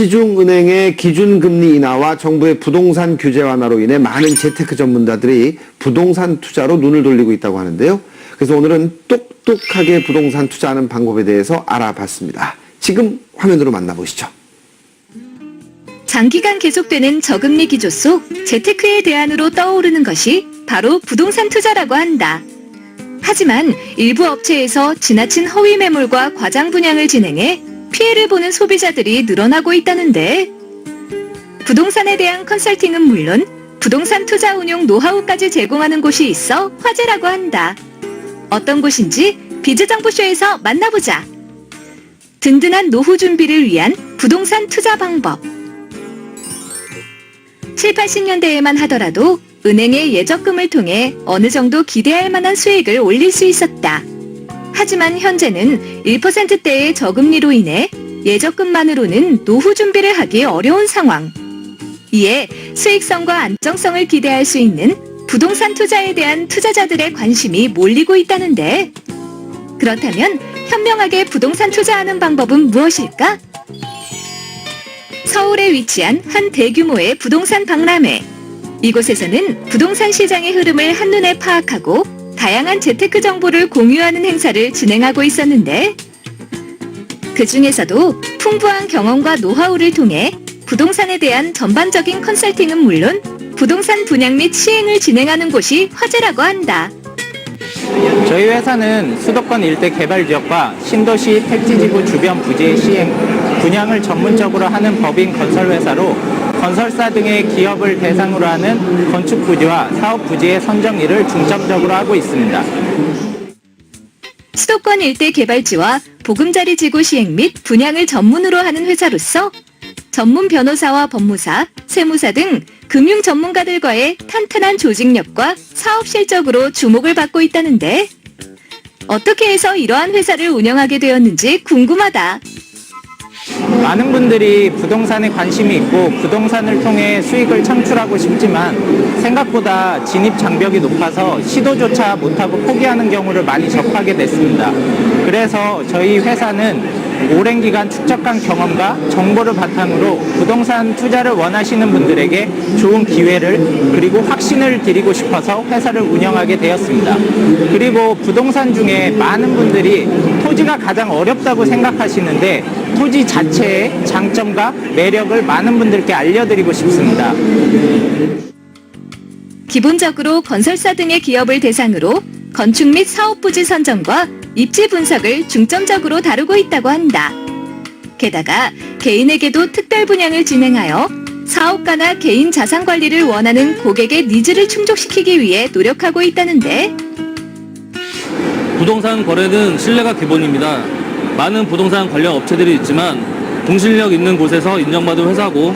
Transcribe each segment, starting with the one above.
시중은행의 기준금리 인하와 정부의 부동산 규제 완화로 인해 많은 재테크 전문가들이 부동산 투자로 눈을 돌리고 있다고 하는데요. 그래서 오늘은 똑똑하게 부동산 투자하는 방법에 대해서 알아봤습니다. 지금 화면으로 만나보시죠. 장기간 계속되는 저금리 기조 속 재테크의 대안으로 떠오르는 것이 바로 부동산 투자라고 한다. 하지만 일부 업체에서 지나친 허위 매물과 과장 분양을 진행해 피해를 보는 소비자들이 늘어나고 있다는데 부동산에 대한 컨설팅은 물론 부동산 투자 운용 노하우까지 제공하는 곳이 있어 화제라고 한다. 어떤 곳인지 비즈정보쇼에서 만나보자. 든든한 노후 준비를 위한 부동산 투자 방법. 7, 80년대에만 하더라도 은행의 예적금을 통해 어느 정도 기대할 만한 수익을 올릴 수 있었다. 하지만 현재는 1%대의 저금리로 인해 예적금만으로는 노후 준비를 하기 어려운 상황. 이에 수익성과 안정성을 기대할 수 있는 부동산 투자에 대한 투자자들의 관심이 몰리고 있다는데 그렇다면 현명하게 부동산 투자하는 방법은 무엇일까? 서울에 위치한 한 대규모의 부동산 박람회. 이곳에서는 부동산 시장의 흐름을 한눈에 파악하고 다양한 재테크 정보를 공유하는 행사를 진행하고 있었는데 그 중에서도 풍부한 경험과 노하우를 통해 부동산에 대한 전반적인 컨설팅은 물론 부동산 분양 및 시행을 진행하는 곳이 화제라고 한다. 저희 회사는 수도권 일대 개발 지역과 신도시 택지지구 주변 부지의 시행, 분양을 전문적으로 하는 법인 건설 회사로 건설사 등의 기업을 대상으로 하는 건축 부지와 사업 부지의 선정 일을 중점적으로 하고 있습니다. 수도권 일대 개발지와 보금자리 지구 시행 및 분양을 전문으로 하는 회사로서 전문 변호사와 법무사, 세무사 등 금융 전문가들과의 탄탄한 조직력과 사업 실적으로 주목을 받고 있다는데 어떻게 해서 이러한 회사를 운영하게 되었는지 궁금하다. 많은 분들이 부동산에 관심이 있고 부동산을 통해 수익을 창출하고 싶지만 생각보다 진입 장벽이 높아서 시도조차 못하고 포기하는 경우를 많이 접하게 됐습니다. 그래서 저희 회사는 오랜 기간 축적한 경험과 정보를 바탕으로 부동산 투자를 원하시는 분들에게 좋은 기회를 그리고 확신을 드리고 싶어서 회사를 운영하게 되었습니다. 그리고 부동산 중에 많은 분들이 토지가 가장 어렵다고 생각하시는데 토지 자체의 장점과 매력을 많은 분들께 알려드리고 싶습니다. 기본적으로 건설사 등의 기업을 대상으로 건축 및 사업 부지 선정과 입지 분석을 중점적으로 다루고 있다고 한다. 게다가 개인에게도 특별 분양을 진행하여 사업가나 개인 자산 관리를 원하는 고객의 니즈를 충족시키기 위해 노력하고 있다는데 부동산 거래는 신뢰가 기본입니다. 많은 부동산 관련 업체들이 있지만 공실력 있는 곳에서 인정받은 회사고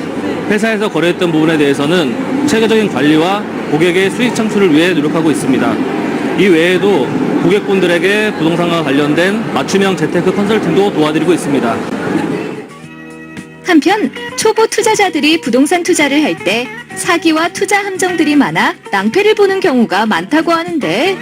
회사에서 거래했던 부분에 대해서는 체계적인 관리와 고객의 수익 창출을 위해 노력하고 있습니다. 이 외에도 고객분들에게 부동산과 관련된 맞춤형 재테크 컨설팅도 도와드리고 있습니다. 한편 초보 투자자들이 부동산 투자를 할 때 사기와 투자 함정들이 많아 낭패를 보는 경우가 많다고 하는데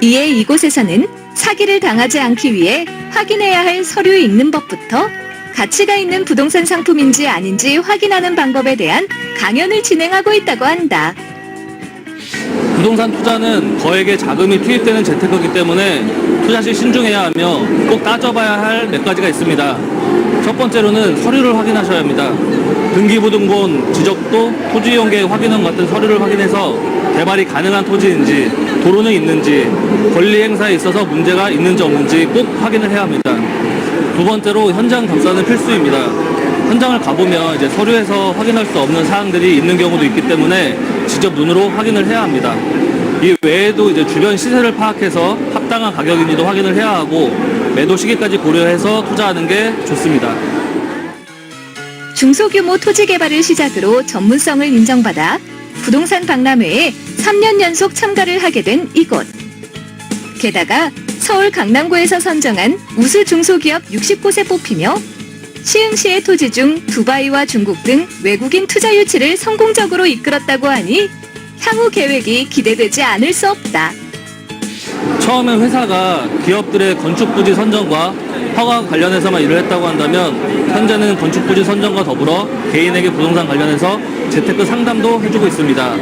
이에 이곳에서는 사기를 당하지 않기 위해 확인해야 할 서류 읽는 법부터 가치가 있는 부동산 상품인지 아닌지 확인하는 방법에 대한 강연을 진행하고 있다고 한다. 부동산 투자는 거액의 자금이 투입되는 재테크이기 때문에 투자 시 신중해야 하며 꼭 따져봐야 할 몇 가지가 있습니다. 첫 번째로는 서류를 확인하셔야 합니다. 등기부등본, 지적도, 토지이용계획 확인원 같은 서류를 확인해서 개발이 가능한 토지인지, 도로는 있는지, 권리 행사에 있어서 문제가 있는지 없는지 꼭 확인을 해야 합니다. 두 번째로 현장 답사는 필수입니다. 현장을 가보면 이제 서류에서 확인할 수 없는 사항들이 있는 경우도 있기 때문에 직접 눈으로 확인을 해야 합니다. 이 외에도 이제 주변 시세를 파악해서 합당한 가격인지도 확인을 해야 하고 매도 시기까지 고려해서 투자하는 게 좋습니다. 중소규모 토지 개발을 시작으로 전문성을 인정받아 부동산 박람회에 3년 연속 참가를 하게 된 이곳. 게다가 서울 강남구에서 선정한 우수 중소기업 60곳에 뽑히며 시흥시의 토지 중 두바이와 중국 등 외국인 투자 유치를 성공적으로 이끌었다고 하니 향후 계획이 기대되지 않을 수 없다. 처음엔 회사가 기업들의 건축 부지 선정과 허가 관련해서만 일을 했다고 한다면 현재는 건축 부지 선정과 더불어 개인에게 부동산 관련해서 재테크 상담도 해주고 있습니다.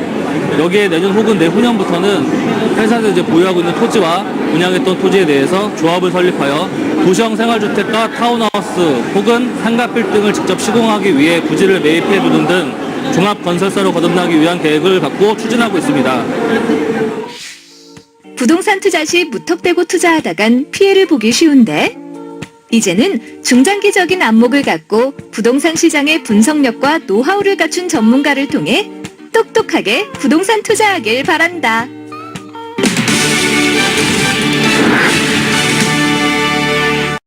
여기에 내년 혹은 내후년부터는 회사에서 이제 보유하고 있는 토지와 분양했던 토지에 대해서 조합을 설립하여 도시형 생활주택과 타운하우스 혹은 상가 빌딩을 직접 시공하기 위해 부지를 매입해 두는 등 종합 건설사로 거듭나기 위한 계획을 갖고 추진하고 있습니다. 부동산 투자 시 무턱대고 투자하다간 피해를 보기 쉬운데 이제는 중장기적인 안목을 갖고 부동산 시장의 분석력과 노하우를 갖춘 전문가를 통해 똑똑하게 부동산 투자하길 바란다.